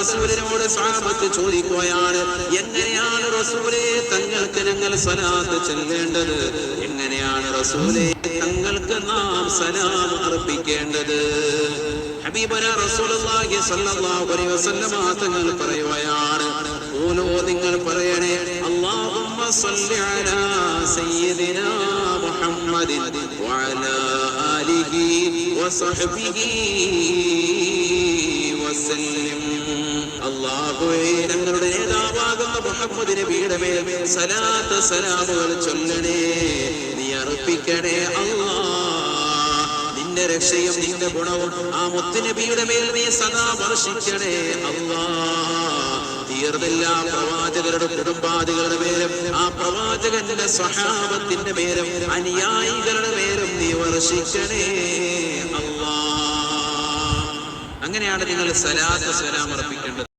റസൂലിനോട് സാബത്ത് ചോദിക്കുകയാണ് എങ്ങനെയാണ് റസൂലെ തങ്ങൾക്ക് ഞങ്ങൾ സലാത്ത് ചെല്ലേണ്ടത്? എങ്ങനെയാണ് റസൂലെ തങ്ങൾക്ക് നാം സലാം അർപ്പിക്കേണ്ടത്? ഹബീബന റസൂലുള്ളാഹി സ്വല്ലല്ലാഹു അലൈഹി വസല്ലമ തങ്ങൾ പറയുകയാണ് ഓലോ നിങ്ങൾ പറയണേ അല്ലാഹുമ്മ സ്വല്ലി അലാ സയ്യിദിനാ മുഹമ്മദിൻ വഅലാ ആലിഹി വസഹ്ബിഹി ഞങ്ങളുടെ നേതാവാകുന്ന മുഹമ്മദ് നബിയുടെ മേൽ സലാത്ത് സലാമുകൾ ചൊല്ലണേ. നീ അർപ്പിക്കണേ അല്ലാ നിന്റെ രക്ഷയും നിന്റെ ഗുണവും ആ മുത്തുനബിയുടെ മേൽ നീ സദാ വർഷിക്കണേ അള്ളാ. തീർന്നില്ല പ്രവാചകരുടെ കുടുംബാദികളുടെ പേരും ആ പ്രവാചകന്റെ സ്വഹാബത്തിന്റെ പേരും അനുയായികളുടെ പേരും നീ വർഷിക്കണേ അല്ലാ അങ്ങനെയാണ് നിങ്ങൾ സലാത്ത് സലാം അർപ്പിക്കേണ്ടത്.